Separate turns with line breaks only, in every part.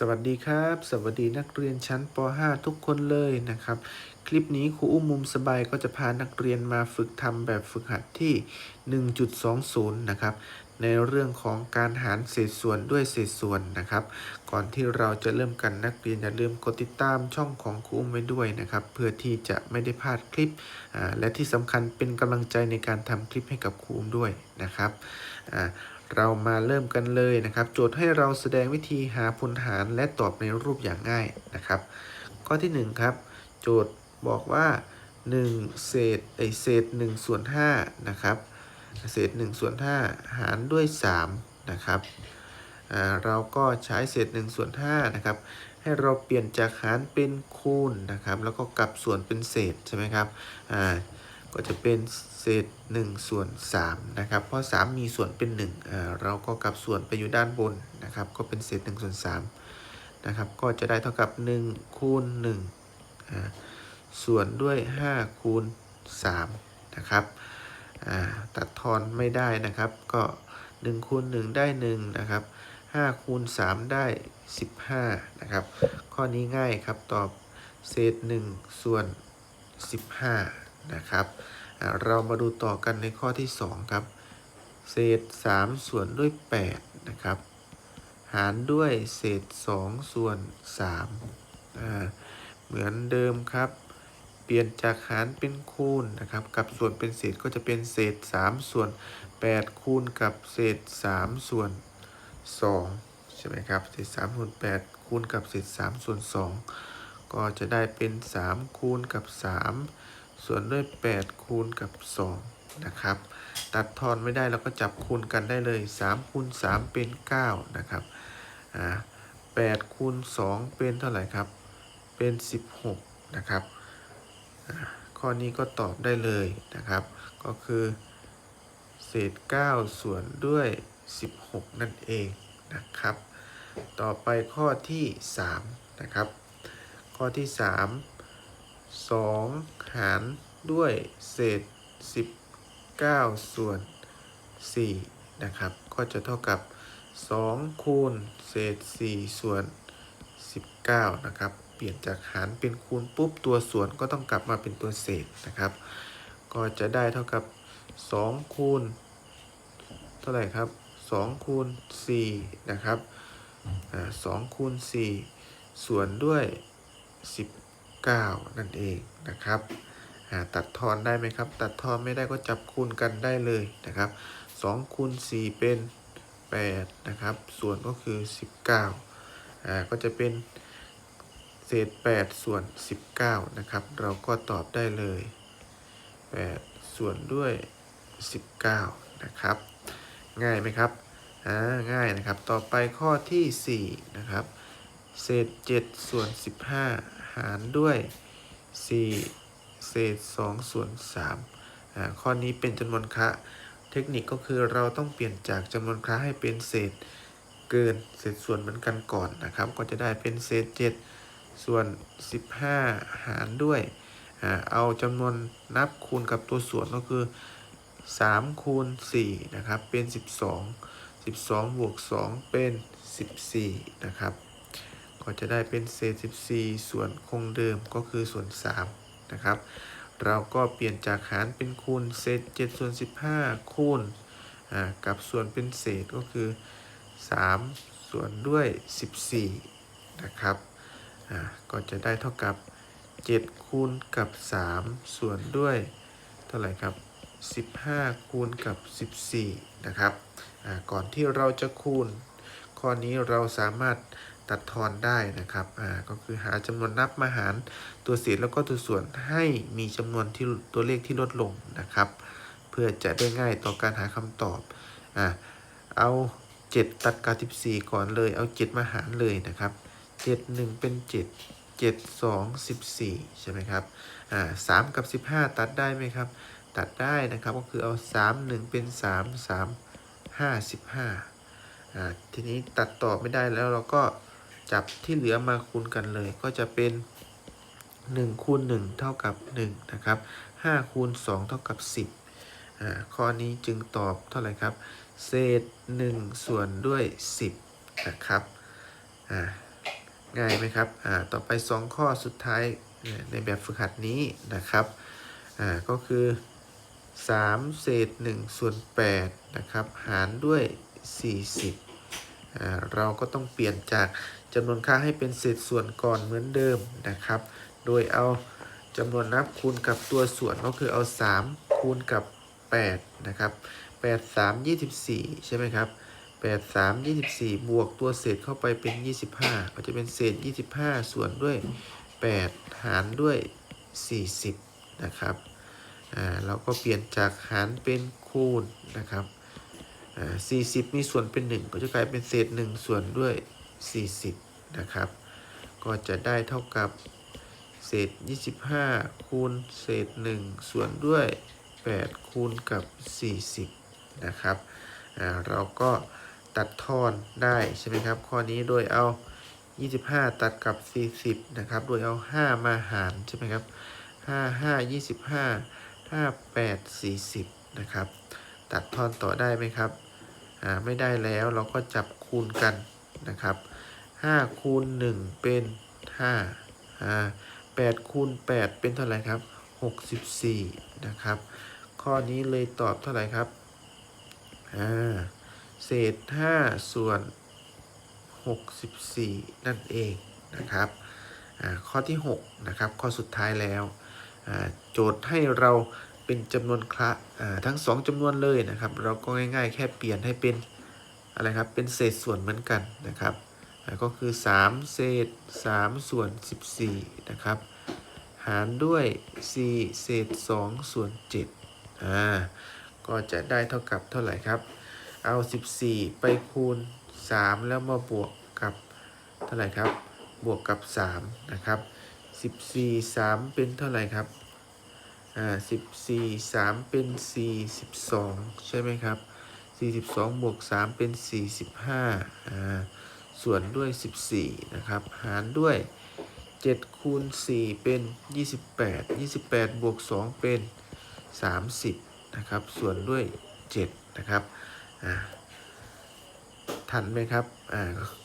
สวัสดีครับ สวัสดีนักเรียนชั้นป .5 ทุกคนเลยนะครับ คลิปนี้ครูอุ้มมุมสบายก็จะพานักเรียนมาฝึกทำแบบฝึกหัดที่ 1.20 นะครับ ในเรื่องของการหารเศษส่วนด้วยเศษส่วนนะครับ ก่อนที่เราจะเริ่มกันนักเรียนอย่าลืมกดติดตามช่องของครูอุ้มไว้ด้วยนะครับ เพื่อที่จะไม่ได้พลาดคลิป และที่สำคัญเป็นกำลังใจในการทำคลิปให้กับครูอุ้มด้วยนะครับ เรามาเริ่มกันเลยนะครับ โจทย์ให้เราแสดงวิธีหาพลหารและตอบในรูปอย่างง่ายนะครับ ข้อที่ 1 ครับ โจทย์บอกว่า 1 เศษไอเศษ1ส่วน5นะครับเศษ1ส่วน5หารด้วย3นะครับเราก็ใช้เศษ1ส่วน5นะครับ ให้เราเปลี่ยนจากหารเป็นคูณนะครับ แล้วก็กลับส่วนเป็นเศษใช่ไหมครับอ่า ก็จะเป็นเศษ1ส่วน3นะครับ เพราะ 3 มีส่วนเป็น1อ่าเราก็กลับส่วนไปอยู่ด้านบนนะครับ ก็เป็นเศษ1ส่วน3นะครับ ก็จะได้เท่ากับ1คูณ1อ่าส่วนด้วย 5 คูณ3นะครับอ่าตัดทอนไม่ได้นะครับ ก็1คูณ1ได้1นะครับ5คูณ3ได้ 15นะครับ ข้อนี้ง่ายครับตอบเศษ1ส่วน 15 นะครับ เรามาดูต่อกันในข้อที่ 2 ครับ เศษ 3 ส่วนด้วย 8 นะครับ หารด้วยเศษ 2 ส่วน3เหมือนเดิมครับ เปลี่ยนจากหารเป็นคูณนะครับ กับส่วนเป็นเศษก็จะเป็นเศษ 3 ส่วน 8 คูณกับเศษ 3 ส่วน 2 ใช่ไหมครับ เศษ 3 ส่วน 8คูณกับเศษ3ส่วน 2 ก็จะได้เป็น 3 คูณกับ 3 ส่วนด้วย 8 คูณกับ 2 นะครับ ตัดทอนไม่ได้เราก็จับคูณกันได้เลย 3 คูณ 3 เป็น 9 นะครับอ่า8คูณ 2 เป็นเท่าไหร่ครับ เป็น 16 นะครับ ข้อนี้ก็ตอบได้เลยนะครับ ก็คือ เศษ 9 ส่วนด้วย 16 นั่นเองนะครับ ต่อไปข้อที่ 3 นะครับ ข้อที่ 3 2 หารด้วยเศษ 19 ส่วน 4 นะครับ ก็จะเท่ากับ 2 คูณเศษ 4 ส่วน 19 นะครับ เปลี่ยนจากหารเป็นคูณปุ๊บตัวส่วนก็ต้องกลับมาเป็นตัวเศษนะครับ ก็จะได้เท่ากับ 2 คูณ เท่าไหร่ครับ 2 คูณ 4 นะครับอ่า2คูณ 4 ส่วนด้วย 19 นั่นเองนะครับตัดทอนได้ไหมครับ ตัดทอนไม่ได้ก็จับคูณกันได้เลยนะครับ2คูณ4เป็น 8 นะครับ ส่วนก็คือ 19อ่าก็จะเป็นเศษ 8 ส่วน 19 นะครับ เราก็ตอบได้เลย 8 ส่วนด้วย 19 นะครับ ง่ายไหมครับอ่าง่ายนะครับ ต่อไปข้อที่ 4 นะครับ เศษ 7 ส่วน 15หารด้วย 4 เศษ2ส่วน3อ่าข้อนี้เป็นจำนวนคะเทคนิคก็คือเราต้องเปลี่ยนจากจำนวนคะให้เป็นเศษเกินเศษส่วนเหมือนกันก่อนนะครับ ก็จะได้เป็นเศษ 7 ส่วน 15 หารด้วยอ่าเอาจำนวนนับคูณกับตัวส่วนก็คือ 3 คูณ 4 นะครับ เป็น 12 12 บวก 2 เป็น 14 นะครับ ก็จะได้เป็นเศษ 14 ส่วนคงเดิมก็คือส่วน3นะครับ เราก็เปลี่ยนจากหารเป็นคูณเศษ7ส่วน15 คูณกับส่วนเป็นเศษก็คือ 3 ส่วนด้วย 14 นะครับก็จะได้เท่ากับ 7 คูณกับ 3 ส่วนด้วย เท่าไหร่ครับ15 คูณกับ 14 นะครับ ก่อนที่เราจะคูณ ข้อนี้เราสามารถ ตัดทอนได้นะครับ อ่า ก็คือหาจำนวนนับมาหารตัวเศษแล้วก็ตัวส่วนให้มีจำนวนที่ตัวเลขที่ลดลงนะครับ เพื่อจะได้ง่ายต่อการหาคำตอบ อ่า เอา 7 ตัดกับ 14 ก่อนเลย เอา 7 มาหารเลยนะครับ 7 1 เป็น 7 7 2 14 ใช่ไหมครับ อ่า3กับ 15 ตัดได้ไหมครับ ตัดได้นะครับ ก็คือเอา 3 1 เป็น 3 3 5 15อ่า ทีนี้ตัดต่อไม่ได้แล้วเราก็ จับที่เหลือมาคูณกันเลย ก็จะเป็น1คูณ1เท่ากับ1นะครับ5คูณ2เท่ากับ 10อ่าข้อนี้จึงตอบเท่าไหร่ครับ เศษ 1 ส่วนด้วย 10นะครับอ่าง่ายไหมครับอ่าต่อไป 2 ข้อสุดท้ายในแบบฝึกหัดนี้นะครับอ่าก็คือ 3 เศษ 1 ส่วน8นะครับหารด้วย 40อ่าเราก็ต้องเปลี่ยนจาก จำนวนค่าให้เป็นเศษส่วนก่อนเหมือนเดิมนะครับ โดยเอาจำนวนนับคูณกับตัวส่วนก็คือเอา 3 คูณกับ 8 นะครับ 8 3 24 ใช่ไหมครับ 8 3 24 บวกตัวเศษเข้าไปเป็น 25 ก็จะเป็นเศษ 25 ส่วนด้วย 8 หารด้วย 40 นะครับ อ่าเราก็เปลี่ยนจากหารเป็นคูณนะครับ อ่า 40 มีส่วนเป็น 1 ก็จะกลายเป็นเศษ 1 ส่วนด้วย 40 นะครับ ก็จะได้เท่ากับเศษ 25 คูณเศษ 1 ส่วนด้วย 8 คูณกับ 40 นะครับ เราก็ตัดทอนได้ใช่ไหมครับ ข้อนี้โดยเอา 25 ตัดกับ 40 นะครับ โดยเอา 5 มาหารใช่ไหมครับ 5 5 25 5 8 40 นะครับ ตัดทอนต่อได้ไหมครับ ไม่ได้แล้วเราก็จับคูณกัน นะครับ5คูณ1เป็น5อ่า8คูณ8เป็นเท่าไหร่ครับ 64 นะครับ ข้อนี้เลยตอบเท่าไหร่ครับอ่าเศษ 5 ส่วน 64 นั่นเองนะครับอ่าข้อที่ 6 นะครับ ข้อสุดท้ายแล้วอ่าโจทย์ให้เราเป็นจำนวนคละอ่าทั้ง 2จำนวนเลยนะครับ เราก็ง่ายๆ แค่เปลี่ยนให้เป็น อะไรครับ เป็นเศษส่วนเหมือนกันนะครับ ก็คือ 3 เศษ 3 ส่วน 14 นะครับ หารด้วย 4 เศษ 2 ส่วน7อ่า ก็จะได้เท่ากับเท่าไหร่ครับ เอา 14 ไปคูณ 3 แล้วมาบวกกับเท่าไหร่ครับ บวกกับ 3 นะครับ 14 3 เป็นเท่าไหร่ครับ อ่า 14 3 เป็น42ใช่ไหมครับ 42 บวก 3 เป็น 45อ่าส่วนด้วย 14 นะครับ หารด้วย 7 คูณ 4 เป็น 28 28 บวก 2 เป็น 30 นะครับ ส่วนด้วย 7 นะครับ อ่า ทันไหมครับ อ่า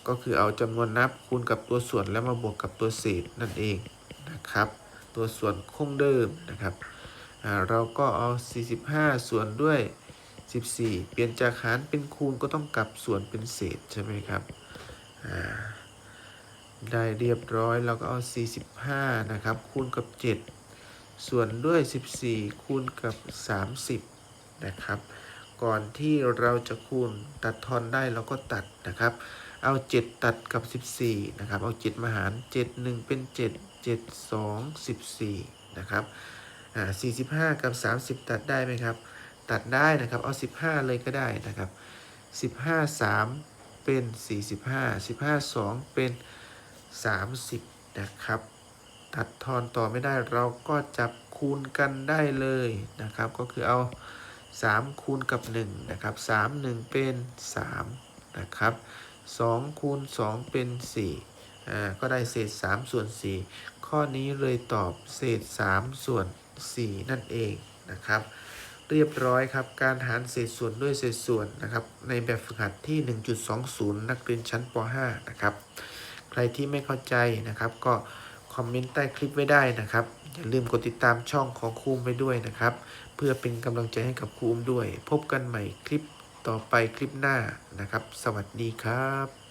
ก็คือเอาจำนวนนับคูณกับตัวส่วนแล้วมาบวกกับตัวเศษนั่นเองนะครับ ตัวส่วนคงเดิมนะครับ อ่า เราก็เอา 45 ส่วนด้วย 14 เปลี่ยนจากหารเป็นคูณก็ต้องกลับส่วนเป็นเศษใช่ไหมครับได้เรียบร้อยเราก็เอา 45 นะครับ คูณกับ 7 ส่วนด้วย 14 คูณกับ 30 นะครับ ก่อนที่เราจะคูณตัดทอนได้เราก็ตัดนะครับ เอา 7 ตัดกับ 14 นะครับ เอา 7 มาหาร 7 1 เป็น 7 7 2 14 นะครับ อ่า 45 กับ 30 ตัดได้ไหมครับ ตัดได้นะครับ เอา 15 เลยก็ได้นะครับ 15 3 เป็น 45 15 2 เป็น 30 นะครับ ตัดทอนต่อไม่ได้เราก็จับคูณกันได้เลยนะครับ ก็คือเอา 3 คูณกับ 1 นะครับ 3 1 เป็น 3 นะครับ 2 คูณ 2 เป็น 4 อ่า ก็ได้เศษ 3 ส่วน 4 ข้อนี้เลยตอบเศษ 3 ส่วน 4 นั่นเองนะครับ เรียบร้อยครับ การหารเศษส่วนด้วยเศษส่วนนะครับ ในแบบฝึกหัดที่ 1.20 นักเรียนชั้นป .5 นะครับ ใครที่ไม่เข้าใจนะครับ ก็คอมเมนต์ใต้คลิปไว้ได้นะครับ อย่าลืมกดติดตามช่องของครูมไปด้วยนะครับ เพื่อเป็นกำลังใจให้กับครูมด้วย พบกันใหม่คลิปต่อไปคลิปหน้านะครับ สวัสดีครับ